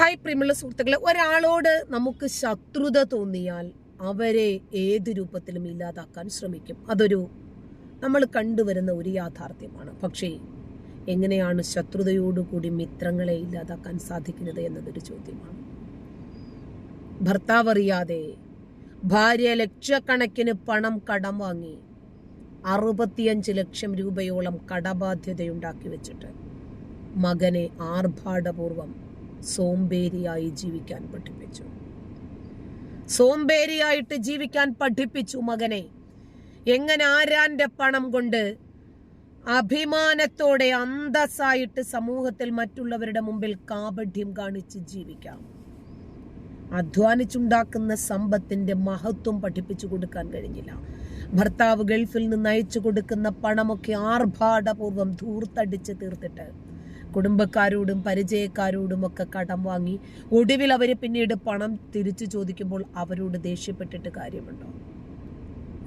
Hi പ്രിയമുള്ള സുഹൃത്തുക്കളെ ഒരാളോട് നമുക്ക് ശത്രുത തോന്നിയാൽ അവരെ ഏത് രൂപത്തിലും ഇല്ലാതാക്കാൻ ശ്രമിക്കും. അതൊരു നമ്മൾ കണ്ടുവരുന്ന ഒരു യാഥാർത്ഥ്യമാണ്. പക്ഷേ എങ്ങനെയാണ് ശത്രുതയോടുകൂടി മിത്രങ്ങളെ ഇല്ലാതാക്കാൻ സാധിക്കുന്നത് എന്നതൊരു ചോദ്യമാണ്. ഭർത്താവ് അറിയാതെ ഭാര്യ ലക്ഷക്കണക്കിന് പണം കടം വാങ്ങി അറുപത്തിയഞ്ച് ലക്ഷം രൂപയോളം കടബാധ്യതയുണ്ടാക്കി വെച്ചിട്ട് മകനെ ആർഭാടപൂർവം സോംബേരിയായി ജീവിക്കാൻ പഠിപ്പിച്ചു. സോംബേരിയായിട്ട് ജീവിക്കാൻ പഠിപ്പിച്ചു മകനെ. എങ്ങനെ ആരാന്റെ പണം കൊണ്ട് അഭിമാനത്തോടെ അന്തസ്സായിട്ട് സമൂഹത്തിൽ മറ്റുള്ളവരുടെ മുമ്പിൽ കാപഢ്യം കാണിച്ച് ജീവിക്കാം. അധ്വാനിച്ചുണ്ടാക്കുന്ന സമ്പത്തിന്റെ മഹത്വം പഠിപ്പിച്ചു കൊടുക്കാൻ കഴിഞ്ഞില്ല. ഭർത്താവ് ഗൾഫിൽ നിന്ന് അയച്ചു കൊടുക്കുന്ന പണമൊക്കെ ആർഭാടപൂർവം ധൂർത്തടിച്ച് തീർത്തിട്ട് കുടുംബക്കാരോടും പരിചയക്കാരോടും ഒക്കെ കടം വാങ്ങി ഒടുവിൽ അവർ പിന്നീട് പണം തിരിച്ചു ചോദിക്കുമ്പോൾ അവരോട് ദേഷ്യപ്പെട്ടിട്ട് കാര്യമുണ്ടോ?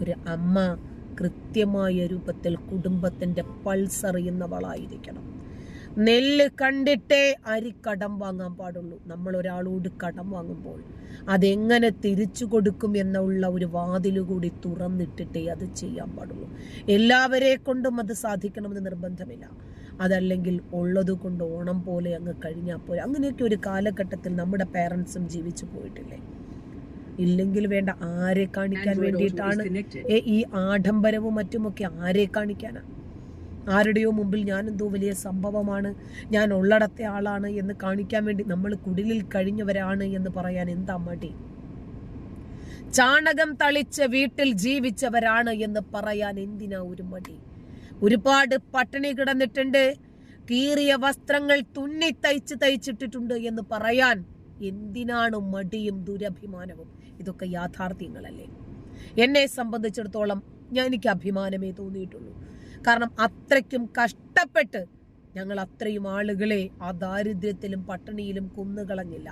ഒരു അമ്മ കൃത്യമായ രൂപത്തിൽ കുടുംബത്തിന്റെ പൾസ് അറിയുന്നവളായിരിക്കണം. നെല്ല് കണ്ടിട്ടേ അരി കടം വാങ്ങാൻ പാടുള്ളൂ. നമ്മൾ ഒരാളോട് കടം വാങ്ങുമ്പോൾ അതെങ്ങനെ തിരിച്ചു കൊടുക്കും എന്നുള്ള ഒരു വാതിലുകൂടി തുറന്നിട്ടിട്ടേ അത് ചെയ്യാൻ പാടുള്ളൂ. എല്ലാവരെ കൊണ്ടും അത് സാധിക്കണമെന്ന് നിർബന്ധമില്ല. അതല്ലെങ്കിൽ ഉള്ളത് കൊണ്ട് ഓണം പോലെ അങ്ങ് കഴിഞ്ഞാൽ പോലെ അങ്ങനെയൊക്കെ ഒരു കാലഘട്ടത്തിൽ നമ്മുടെ പേരൻസും ജീവിച്ചു പോയിട്ടില്ലേ? ഇല്ലെങ്കിൽ വേണ്ട ആരെ കാണിക്കാൻ വേണ്ടിയിട്ടാണ് ഈ ആഡംബരവും മറ്റുമൊക്കെ ആരെ കാണിക്കാനാ? ആരുടെയോ മുമ്പിൽ ഞാൻ എന്തോ വലിയ സംഭവമാണ് ഞാൻ ഉള്ളടത്തെ ആളാണ് എന്ന് കാണിക്കാൻ വേണ്ടി നമ്മൾ കുടിലിൽ കഴിഞ്ഞവരാണ് എന്ന് പറയാൻ എന്താ മടി? ചാണകം തളിച്ച് വീട്ടിൽ ജീവിച്ചവരാണ് എന്ന് പറയാൻ എന്തിനാ ഒരു മടി? ഒരുപാട് പട്ടിണി കിടന്നിട്ടുണ്ട്. കീറിയ വസ്ത്രങ്ങൾ തുന്നി തയ്ച്ച് തയ്ച്ചിട്ടിട്ടുണ്ട് എന്ന് പറയാൻ എന്തിനാണ് മടിയും ദുരഭിമാനവും? ഇതൊക്കെ യാഥാർത്ഥ്യങ്ങളല്ലേ? എന്നെ സംബന്ധിച്ചിടത്തോളം ഞാൻ എനിക്ക് അഭിമാനമേ തോന്നിയിട്ടുള്ളൂ. കാരണം അത്രയ്ക്കും കഷ്ടപ്പെട്ട് ഞങ്ങൾ അത്രയും ആളുകളെ ആ ദാരിദ്ര്യത്തിലും പട്ടിണിയിലും കുന്നുകളഞ്ഞില്ല.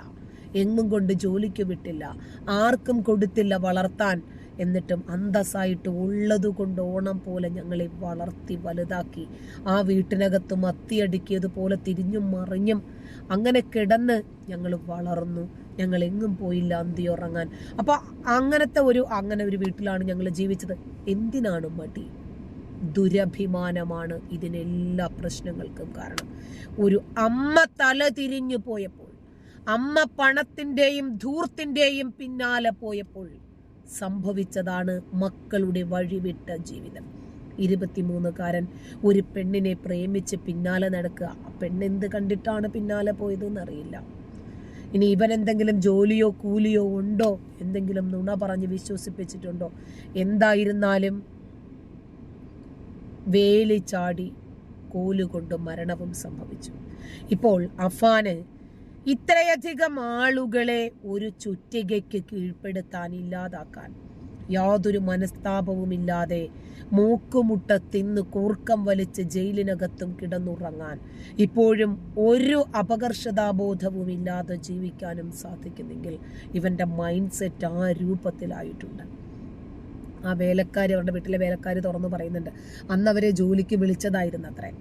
എങ്ങും കൊണ്ട് ജോലിക്ക് വിട്ടില്ല. ആർക്കും കൊടുത്തില്ല വളർത്താൻ. എന്നിട്ടും അന്തസ്സായിട്ട് ഉള്ളത് കൊണ്ട് ഓണം പോലെ ഞങ്ങളെ വളർത്തി വലുതാക്കി. ആ വീട്ടിനകത്ത് മത്തിയടുക്കിയതുപോലെ തിരിഞ്ഞും മറിഞ്ഞും അങ്ങനെ കിടന്ന് ഞങ്ങൾ വളർന്നു. ഞങ്ങൾ എങ്ങും പോയില്ല അന്തി ഉറങ്ങാൻ. അപ്പൊ അങ്ങനത്തെ ഒരു അങ്ങനെ ഒരു വീട്ടിലാണ് ഞങ്ങൾ ജീവിച്ചത്. എന്തിനാണ് മടി? ദുരഭിമാനമാണ് ഇതിനെല്ലാ പ്രശ്നങ്ങൾക്കും കാരണം. ഒരു അമ്മ തല തിരിഞ്ഞു പോയപ്പോൾ അമ്മ പണത്തിന്റെയും ധൂർത്തിന്റെയും പിന്നാലെ പോയപ്പോൾ സംഭവിച്ചതാണ് മക്കളുടെ വഴിവിട്ട ജീവിതം. ഇരുപത്തിമൂന്നുകാരൻ ഒരു പെണ്ണിനെ പ്രേമിച്ച് പിന്നാലെ നടക്കുക. ആ പെണ്ണെന്ത് കണ്ടിട്ടാണ് പിന്നാലെ പോയതെന്ന് അറിയില്ല ഇനി ഇവൻ എന്തെങ്കിലും ജോലിയോ കൂലിയോ ഉണ്ടോ? എന്തെങ്കിലും നുണ പറഞ്ഞ് വിശ്വസിപ്പിച്ചിട്ടുണ്ടോ? എന്തായിരുന്നാലും വേലി ചാടി കോലുകൊണ്ട് മരണവും സംഭവിച്ചു. ഇപ്പോൾ അഫാന് ഇത്രയധികം ആളുകളെ ഒരു ചുറ്റികയ്ക്ക് കീഴ്പ്പെടുത്താൻ ഇല്ലാതാക്കാൻ യാതൊരു മനസ്താപവുമില്ലാതെ മൂക്കുമുട്ട തിന്ന് കൂർക്കം വലിച്ച് ജയിലിനകത്തും കിടന്നുറങ്ങാൻ ഇപ്പോഴും ഒരു അപകർഷതാബോധവും ഇല്ലാതെ ജീവിക്കാനും സാധിക്കുന്നെങ്കിൽ ഇവന്റെ മൈൻഡ് സെറ്റ് ആ രൂപത്തിലായിട്ടുണ്ട്. ആ വേലക്കാരി അവരുടെ വീട്ടിലെ വേലക്കാരി തുറന്നു പറയുന്നുണ്ട് അന്ന് അവരെ ജോലിക്ക് വിളിച്ചതായിരുന്നു അത്രേ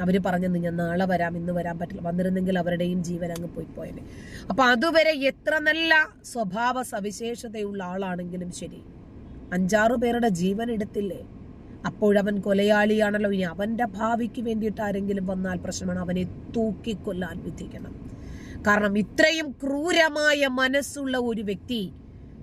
അവർ പറഞ്ഞെന്ന് ഞാൻ നാളെ വരാം ഇന്ന് വരാൻ പറ്റില്ല. വന്നിരുന്നെങ്കിൽ അവരുടെയും ജീവൻ അങ്ങ് പോയി പോയനെ. അപ്പൊ അതുവരെ എത്ര നല്ല സ്വഭാവ സവിശേഷതയുള്ള ആളാണെങ്കിലും ശരി. അഞ്ചാറ് പേരുടെ ജീവൻ എടുത്തില്ലേ? അപ്പോഴവൻ കൊലയാളിയാണല്ലോ. ഇനി അവന്റെ ഭാവിക്ക് വേണ്ടിയിട്ട് ആരെങ്കിലും വന്നാൽ പ്രശ്നമാണ്. അവനെ തൂക്കിക്കൊല്ലാൻ വിധിക്കണം. കാരണം ഇത്രയും ക്രൂരമായ മനസ്സുള്ള ഒരു വ്യക്തി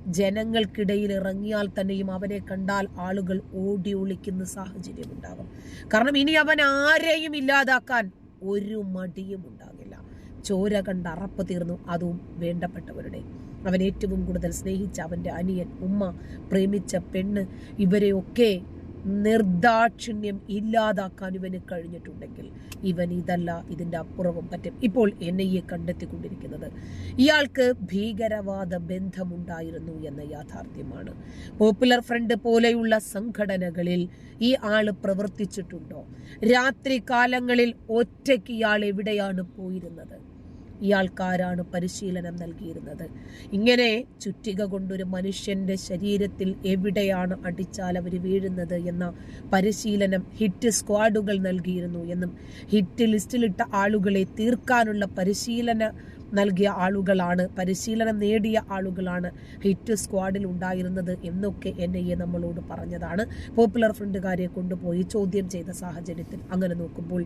ജനങ്ങൾക്കിടയിൽ ഇറങ്ങിയാൽ തന്നെയും അവനെ കണ്ടാൽ ആളുകൾ ഓടി ഒളിക്കുന്ന സാഹചര്യം ഉണ്ടാകും. കാരണം ഇനി അവൻ ആരെയും ഇല്ലാതാക്കാൻ ഒരു മടിയും ഉണ്ടാകില്ല. ചോര കണ്ട് അറപ്പ് തീർന്നു. അതും വേണ്ടപ്പെട്ടവരുടെ. അവൻ ഏറ്റവും കൂടുതൽ സ്നേഹിച്ച അവന്റെ അനിയൻ ഉമ്മ പ്രേമിച്ച പെണ്ണ് ഇവരെയൊക്കെ നിർദാക്ഷിണ്യം ഇല്ലാതാക്കാൻ ഇവന് കഴിഞ്ഞിട്ടുണ്ടെങ്കിൽ ഇവൻ ഇതല്ല ഇതിന്റെ അപ്പുറവും പറ്റും ഇപ്പോൾ എൻ ഐ എ കണ്ടെത്തിക്കൊണ്ടിരിക്കുന്നത്. ഇയാൾക്ക് ഭീകരവാദ ബന്ധമുണ്ടായിരുന്നു എന്ന യാഥാർത്ഥ്യമാണ്. പോപ്പുലർ ഫ്രണ്ട് പോലെയുള്ള സംഘടനകളിൽ ഈ ആൾ പ്രവർത്തിച്ചിട്ടുണ്ടോ? രാത്രി കാലങ്ങളിൽ ഒറ്റയ്ക്ക് ഇയാൾ എവിടെയാണ് പോയിരുന്നത്? ഇയാൾക്കാരാണ് പരിശീലനം നൽകിയിരുന്നത്. ഇങ്ങനെ ചുറ്റിക കൊണ്ടൊരു മനുഷ്യന്റെ ശരീരത്തിൽ എവിടെയാണ് അടിച്ചാൽ അവർ വീഴുന്നത് എന്ന പരിശീലനം ഹിറ്റ് സ്ക്വാഡുകൾ നൽകിയിരുന്നു എന്നും ഹിറ്റ് ലിസ്റ്റിലിട്ട ആളുകളെ തീർക്കാനുള്ള പരിശീലന നൽകിയ ആളുകളാണ് പരിശീലനം നേടിയ ആളുകളാണ് ഹിറ്റ് സ്ക്വാഡിൽ ഉണ്ടായിരുന്നത് എന്നൊക്കെ എൻ ഐ എ നമ്മളോട് പറഞ്ഞതാണ്. പോപ്പുലർ ഫ്രണ്ടുകാരെ കൊണ്ടുപോയി ചോദ്യം ചെയ്ത സാഹചര്യത്തിൽ അങ്ങനെ നോക്കുമ്പോൾ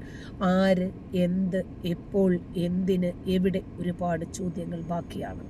ആര് എന്ത് എപ്പോൾ എന്തിന് എവിടെ ഒരുപാട് ചോദ്യങ്ങൾ ബാക്കിയാണ്.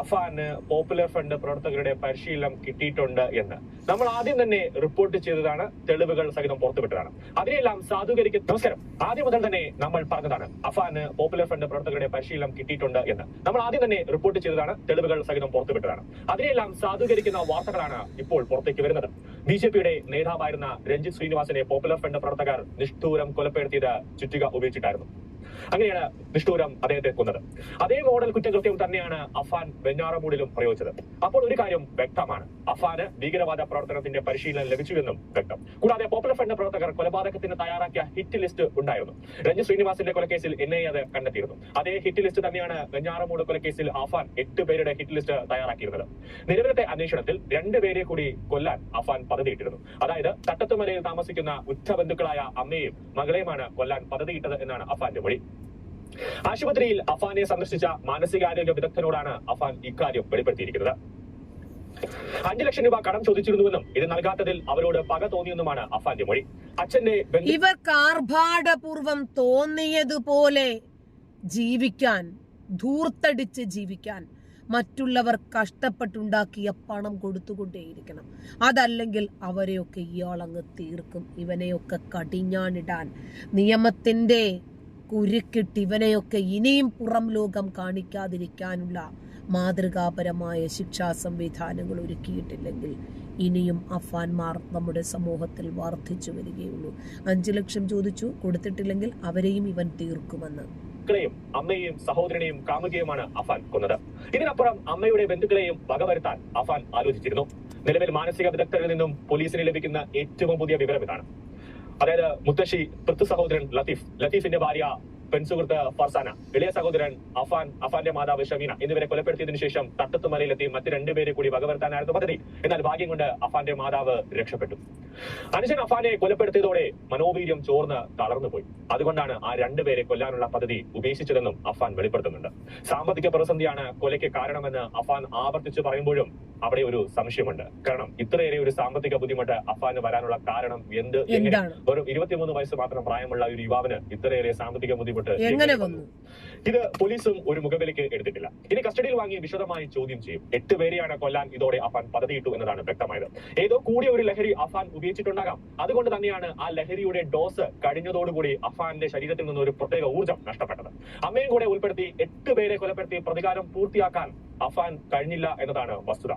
അഫാന് പോപ്പുലർ ഫ്രണ്ട് പ്രവർത്തകരുടെ പരിശീലനം കിട്ടിയിട്ടുണ്ട് എന്ന്. നമ്മൾ ആദ്യം തന്നെ റിപ്പോർട്ട് ചെയ്തതാണ് തെളിവുകൾ സഹിതം പുറത്തുവിട്ടതാണ്. അതിനെല്ലാം സാധൂകരിക്കും നമസ്കാരം. ആദ്യം മുതൽ തന്നെ നമ്മൾ പറഞ്ഞതാണ് അഫാന് പോപ്പുലർ ഫ്രണ്ട് പ്രവർത്തകരുടെ പരിശീലനം കിട്ടിയിട്ടുണ്ട് എന്ന്. നമ്മൾ ആദ്യം തന്നെ റിപ്പോർട്ട് ചെയ്തതാണ് തെളിവുകൾ സഹിതം പുറത്തുവിട്ടതാണ്. അതിനെല്ലാം സാധൂകരിക്കുന്ന വാർത്തകളാണ് ഇപ്പോൾ പുറത്തേക്ക് വരുന്നത്. ബി ജെ പിയുടെ നേതാവായിരുന്ന രഞ്ജിത് ശ്രീനിവാസനെ പോപ്പുലർ ഫ്രണ്ട് പ്രവർത്തകർ നിഷ്ഠൂരം കൊലപ്പെടുത്തിയത് ചുറ്റിക ഉപയോഗിച്ചിട്ടായിരുന്നു. അങ്ങനെയാണ് നിഷ്ഠൂരം അദ്ദേഹത്തെ കൊന്നത്. അതേ മോഡൽ കുറ്റകൃത്യം തന്നെയാണ് അഫാൻ വെഞ്ഞാറമൂടിലും പ്രയോഗിച്ചത്. അപ്പോൾ ഒരു കാര്യം വ്യക്തമാണ്. അഫാന് ഭീകരവാദ പ്രവർത്തനത്തിന്റെ പരിശീലനം ലഭിച്ചുവെന്നും വ്യക്തം. കൂടാതെ പോപ്പുലർ ഫ്രണ്ട് പ്രവർത്തകർ കൊലപാതകത്തിന് തയ്യാറാക്കിയ ഹിറ്റ് ലിസ്റ്റ് ഉണ്ടായിരുന്നു. രഞ്ജു ശ്രീനിവാസിന്റെ കൊലക്കേസിൽ എൻ ഐ അത് കണ്ടെത്തിയിരുന്നു. അതേ ഹിറ്റ് ലിസ്റ്റ് തന്നെയാണ് വെഞ്ഞാറമൂട് കൊലക്കേസിൽ അഫാൻ എട്ട് പേരുടെ ഹിറ്റ് ലിസ്റ്റ് തയ്യാറാക്കിയിരുന്നത്. നിലവിലത്തെ അന്വേഷണത്തിൽ രണ്ടുപേരെ കൂടി കൊല്ലാൻ അഫാൻ പദ്ധതിയിട്ടിരുന്നു. അതായത് തട്ടത്തുമലയിൽ താമസിക്കുന്ന ഉറ്റബന്ധുക്കളായ അമ്മയും മകളെയുമാണ് കൊല്ലാൻ പദ്ധതിയിട്ടത് എന്നാണ് അഫാന്റെ മൊഴി. ആശുപത്രിയിൽ അഫാനെ സന്ദർശിച്ച മാനസികാരോഗ്യ വിദഗ്ധനോടാണ് അഫാൻ ഇക്കാര്യം വെളിപ്പെടുത്തിയിരിക്കുന്നത്. അഞ്ചു ലക്ഷം രൂപ കടം ചോദിച്ചിരുന്നുവെന്നും ഇത് നൽകാത്തതിൽ അവരോട് പക തോന്നിയെന്നുമാണ് അഫാന്റെ മൊഴി. അച്ഛന്റെ ഇവർ കാർഭാടപൂർവം തോന്നിയതുപോലെ ജീവിക്കാൻ ധൂർത്തടിച്ച് ജീവിക്കാൻ മറ്റുള്ളവർ കഷ്ടപ്പെട്ടുണ്ടാക്കിയ പണം കൊടുത്തുകൊണ്ടേയിരിക്കണം. അതല്ലെങ്കിൽ അവരെയൊക്കെ ഇയാളങ്ങ് തീർക്കും. ഇവനെയൊക്കെ കടിഞ്ഞാണിടാൻ. നിയമത്തിന്റെ കുരുക്കിട്ട് ഇവനെയൊക്കെ ഇനിയും പുറം ലോകം കാണിക്കാതിരിക്കാനുള്ള മാതൃകാപരമായ ശിക്ഷാ സംവിധാനങ്ങൾ ഒരുക്കിയിട്ടില്ലെങ്കിൽ ഇനിയും അഫാൻമാർ നമ്മുടെ സമൂഹത്തിൽ വർദ്ധിച്ചു വരികയുള്ളൂ. അഞ്ചു ലക്ഷം ചോദിച്ചു കൊടുത്തിട്ടില്ലെങ്കിൽ അവരെയും ഇവൻ തീർക്കുമെന്ന്. മക്കളെയും അമ്മയെയും സഹോദരനെയും കാമുകയുമാണ് അഫാൻ കൊന്നത്. ഇതിനപ്പുറം അമ്മയുടെ ബന്ധുക്കളെയും വകവരുത്താൻ അഫാൻ ആലോചിച്ചിരുന്നു. നിലവിൽ മാനസിക വിദഗ്ധരിൽ നിന്നും പോലീസിന് ലഭിക്കുന്ന ഏറ്റവും പുതിയ വിവരം ഇതാണ്. അതായത് മുത്തശ്ശി പൃഥു സഹോദരൻ ലത്തീഫ്. ലത്തീഫിന്റെ ഭാര്യ പെൺസുഹൃത്ത് ഫർസാന. ഇളയ സഹോദരൻ അഫാൻ അഫാന്റെ മാതാവ് ഷമീന എന്നിവരെ കൊലപ്പെടുത്തിയതിനു ശേഷം തട്ടത്തുമലയിലെത്തി മറ്റ് രണ്ടുപേരെ കൂടി വകവരുത്താനായിരുന്നു പദ്ധതി. എന്നാൽ ഭാഗ്യം കൊണ്ട് അഫാന്റെ മാതാവ് രക്ഷപ്പെട്ടു. അനുജൻ അഫാനെ കൊലപ്പെടുത്തിയതോടെ മനോവീര്യം ചോർന്ന് തളർന്നുപോയി. അതുകൊണ്ടാണ് ആ രണ്ടുപേരെ കൊല്ലാനുള്ള പദ്ധതി ഉപേക്ഷിച്ചതെന്നും അഫാൻ വെളിപ്പെടുത്തുന്നുണ്ട്. സാമ്പത്തിക പ്രതിസന്ധിയാണ് കൊലയ്ക്ക് കാരണമെന്ന് അഫാൻ ആവർത്തിച്ചു പറയുമ്പോഴും അവിടെ ഒരു സംശയമുണ്ട്. കാരണം ഇത്രയേറെ ഒരു സാമ്പത്തിക ബുദ്ധിമുട്ട് അഫാന് വരാനുള്ള കാരണം എന്ത്? എങ്ങനെ? ഒരു വെറും ഇരുപത്തിമൂന്ന് വയസ്സ് മാത്രം പ്രായമുള്ള ഒരു യുവാവിന് ഇത്രയേറെ സാമ്പത്തിക ബുദ്ധിമുട്ട് എങ്ങനെ വന്നു? ഇത് പോലീസും ഒരു മുഖവിലേക്ക് എടുത്തിട്ടില്ല. ഇനി കസ്റ്റഡിയിൽ വാങ്ങി വിശദമായി ചോദ്യം ചെയ്യും. എട്ട് പേരെയാണ് കൊല്ലാൻ ഇതോടെ അഫാൻ പദ്ധതിയിട്ടു എന്നതാണ് വ്യക്തമായത്. ഏതോ കൂടിയ ഒരു ലഹരി അഫാൻ ഉപയോഗിച്ചിട്ടുണ്ടാകാം അതുകൊണ്ട് തന്നെയാണ് ആ ലഹരിയുടെ ഡോസ് കഴിഞ്ഞതോടുകൂടി അഫാന്റെ ശരീരത്തിൽ നിന്ന് ഒരു പ്രത്യേക ഊർജം നഷ്ടപ്പെട്ടത്. അമ്മയും കൂടെ ഉൾപ്പെടുത്തി എട്ട് പേരെ കൊലപ്പെടുത്തി പ്രതികാരം പൂർത്തിയാക്കാൻ അഫാൻ കഴിഞ്ഞില്ല എന്നതാണ് വസ്തുത.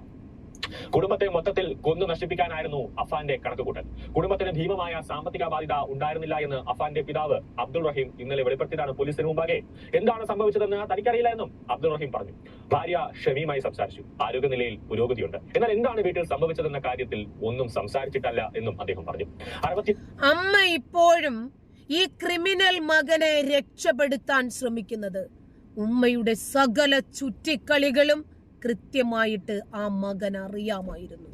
കുടുംബത്തെ മൊത്തത്തിൽ കൊന്നു നശിപ്പിക്കാനായിരുന്നു അഫാന്റെ കണക്കുകൂട്ടൽ. കുടുംബത്തിന് ഭീമമായ സാമ്പത്തിക ബാധ്യത ഉണ്ടായിരുന്നില്ല എന്ന് അഫാന്റെ പിതാവ് അബ്ദുൾ റഹീം ഇന്നലെ വെളിപ്പെടുത്തിയതാണ് പോലീസിന് മുമ്പാകെ. എന്താണ് സംഭവിച്ചതെന്ന് തനിക്കറിയില്ല എന്നും അബ്ദുൾ റഹീം പറഞ്ഞു. ഭാര്യ ഷമീമായി സംസാരിച്ചു. ആരോഗ്യനിലയിൽ പുരോഗതിയുണ്ട്. എന്നാൽ എന്താണ് വീട്ടിൽ സംഭവിച്ചതെന്ന കാര്യത്തിൽ ഒന്നും സംസാരിച്ചിട്ടല്ല എന്നും അദ്ദേഹം പറഞ്ഞു. അമ്മ ഇപ്പോഴും ഈ ക്രിമിനൽ മകനെ രക്ഷപ്പെടുത്താൻ ശ്രമിക്കുന്നത് ഉമ്മയുടെ സകല ചുറ്റിക്കളികളും കൃത്യമായിട്ട് ആ മകൻ അറിയാമായിരുന്നു.